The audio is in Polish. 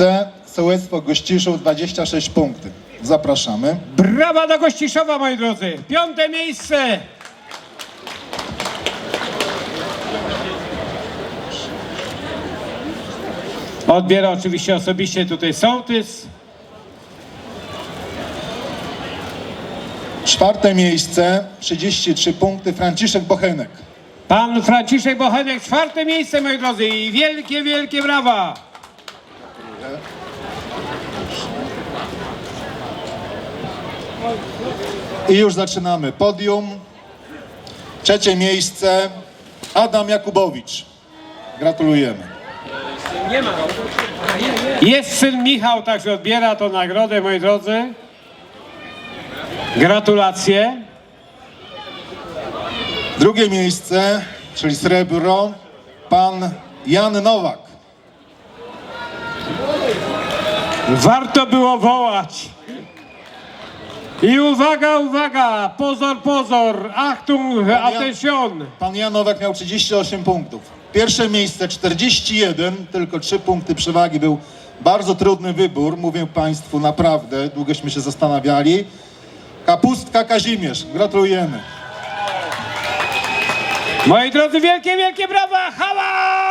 miejsce, Sołectwo Gościszów 26 punktów. Zapraszamy. Brawa do Gościszowa, moi drodzy. Piąte miejsce. Odbiera oczywiście osobiście tutaj sołtys. Czwarte miejsce, 33 punkty, Franciszek Bochenek. Pan Franciszek Bochenek, czwarte miejsce, moi drodzy. I wielkie, wielkie brawa. I już zaczynamy. Podium. Trzecie miejsce, Adam Jakubowicz. Gratulujemy. Jest syn Michał, także odbiera tą nagrodę, moi drodzy. Gratulacje. Drugie miejsce, czyli srebro, pan Jan Nowak. Warto było wołać. I uwaga, uwaga, pozor, pozor, Achtung, attention. Pan Jan Nowak miał 38 punktów. Pierwsze miejsce 41, tylko 3 punkty przewagi. Był bardzo trudny wybór, mówię Państwu naprawdę, długośmy się zastanawiali. Kapustka Kazimierz, gratulujemy. Moi drodzy, wielkie, wielkie brawa, hałas!